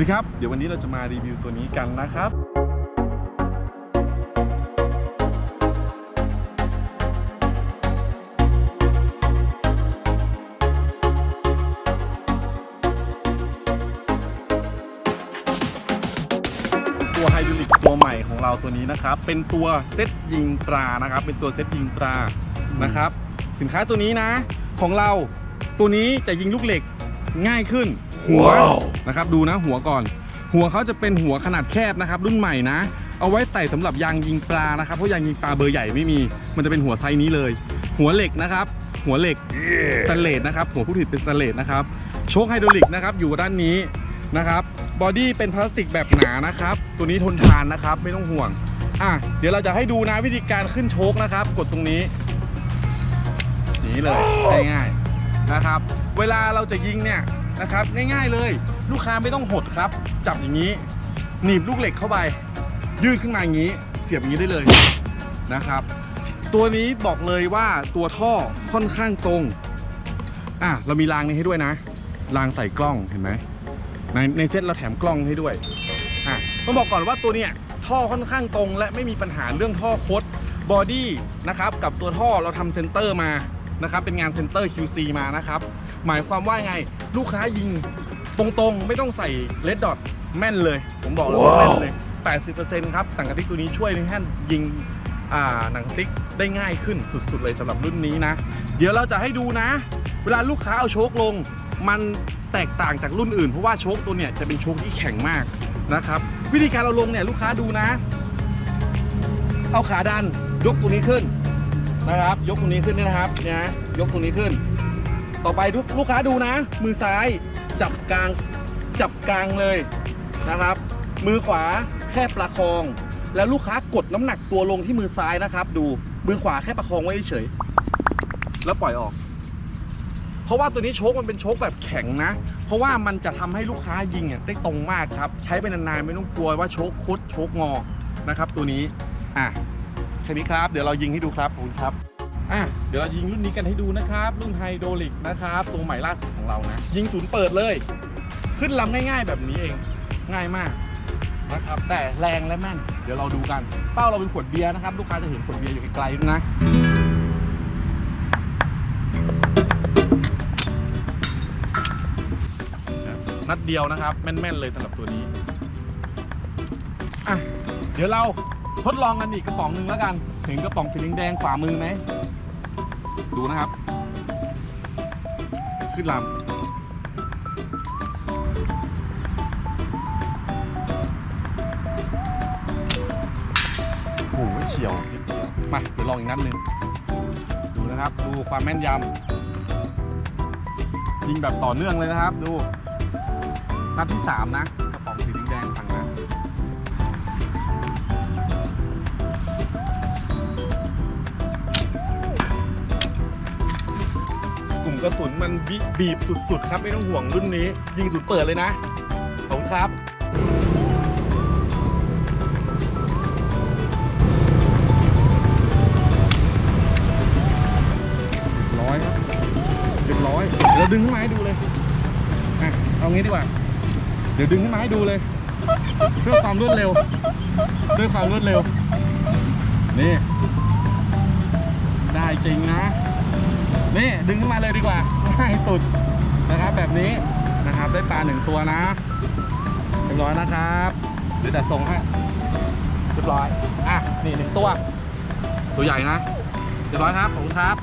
ดีครับ เดี๋ยววันนี้เราจะมารีวิวตัวนี้กันนะครับตัวไฮดรอลิกตัวใหม่ของเราตัวนี้นะครับ เป็นตัวเซตยิงปลานะครับ เป็นตัวเซตยิงปลานะครับ สินค้าตัวนี้นะ ของเราตัวนี้จะยิงลูกเหล็กง่ายขึ้น หัวว้าวนะครับดูนะหัวก่อน หัวเขาจะเป็นหัวขนาดแคบนะครับ รุ่นใหม่นะ เอาไว้ใส่สำหรับยางยิงปลานะครับเพราะยางยิงปลาเบอร์ใหญ่ไม่มี มันจะเป็นหัวไซส์นี้เลย หัวเหล็กนะครับ หัวเหล็ก สแตนเลสนะครับหัวผู้ผลิตเป็นสแตนเลสนะครับโชคไฮดรอลิกนะครับอยู่ด้านนี้นะครับบอดี้เป็นพลาสติกแบบหนานะครับ ตัวนี้ทนทานนะครับไม่ต้องห่วงอะเดี๋ยวเราจะให้ดูนะวิธีการขึ้นโชคนะครับ กดตรงนี้อย่างนี้เลยง่ายๆนะครับ เวลาเราจะยิงเนี่ย นะครับ ง่ายๆเลย ลูกค้าไม่ต้องหดครับ จับอย่างนี้ หนีบลูกเหล็กเข้าไป ยืดขึ้นมาอย่างนี้ เสียบอย่างนี้ได้เลยนะครับ ตัวนี้บอกเลยว่าตัวท่อค่อนข้างตรงอะเรามีรางนี้ให้ด้วยนะรางใส่กล้องเห็นไหมในในเซ็ตเราแถมกล้องให้ด้วยอะต้องบอกก่อนว่าตัวเนี้ยท่อค่อนข้างตรง และไม่มีปัญหาเรื่องท่อคดบอดี้นะครับกับตัวท่อเราทำเซนเตอร์มา นะครับเป็นงานเซนเตอร์ QC มานะครับหมายความว่าไงลูกค้ายิงตรงๆ ไม่ต้องใส่เลดดอทแม่นเลย ผมบอกเลยว่าแม่นเลย 80%ครับต่างกระติกตัวนี้ช่วยให้ท่านยิงอ่าหนังสติ๊กได้ง่ายขึ้นสุดๆเลยสำหรับรุ่นนี้นะ เดี๋ยวเราจะให้ดูนะ เวลาลูกค้าเอาโชคลง มันแตกต่างจากรุ่นอื่น เพราะว่าโชคตัวเนี่ยจะเป็นโชคที่แข็งมากนะครับ วิธีการเราลงเนี่ยลูกค้าดูนะ เอาขาดันยกตัวนี้ขึ้น นะครับ ยกตัวนี้ขึ้นนี่ยนะครับเนี่ยนะยกตัวนี้ขึ้น ต่อไปลูกค้าดูนะ มือซ้ายจับกลางจับกลางเลยนะครับ มือขวาแค่ประคอง แล้วลูกค้ากดน้ำหนักตัวลงที่มือซ้ายนะครับ ดูมือขวาแค่ประคองไว้เฉยแล้วปล่อยออก เพราะว่าตัวนี้โชคมันเป็นโชคแบบแข็งนะ เพราะว่ามันจะทำให้ลูกค้ายิงอะได้ตรงมากครับ ใช้ไปนานๆไม่ต้องกลัวว่าโชคคดโชคงอนะครับ ตัวนี้อะ ค่นี้ครับ เดี๋ยวเรายิงให้ดูครับขอบคุณครับอะเดี๋ยวเรายิงรุ่นนี้กันให้ดูนะครับ รุ่นไฮโดรลิกนะครับ ตัวใหม่ล่าสุดของเรานะ ยิงศูนย์เปิดเลย ขึ้นลำง่ายๆแบบนี้เอง ง่ายมากนะครับ แต่แรงและแม่น เดี๋ยวเราดูกัน เป้าเราเป็นขวดเบียร์นะครับ ลูกค้าจะเห็นขวดเบียร์อยู่ไกลๆนะ นัดเดียวนะครับ แม่นๆเลยสำหรับตัวนี้ อะ เดี๋ยวเรา ทดลองกันอีกกระป๋องหนึ่งแล้วกันเห็นกระป๋องสีแดงขวามือไหมดูนะครับ ขึ้นลำโอ้โหเฉียวเดียวมาเดี๋ยวลองอีกนัดหนึ่งดูนะครับดูความแม่นยำยิงแบบต่อเนื่องเลยนะครับ ดูนัดที่3นะกระ กระสุนมันบบีบสุดๆ ครับไม่ต้องห่วงรุ่นนี้ ยิงสุดเปิดเลยนะขอบคุณครับร้อยครับเรียบร้อยเดี๋ยวดึงขึ้นมาให้ดูเลยอะเอางี้ดีกว่า เดี๋ยวดึงขึ้นมาให้ดูเลย เพื่อความรวดเร็วด้วยความรวดเร็วนี่ได้จริงนะ นี่ดึงขึ้นมาเลยดีกว่าง่ายสุดนะครับแบบนี้นะครับได้ปลาหนึ่งตัวนะเรียบร้อยนะครับเดี๋ยวแต่ส่งให้เรียบร้อยอะนี่หนึ่งตัว ตัวใหญ่นะเรียบร้อยครับขอบคุณครับ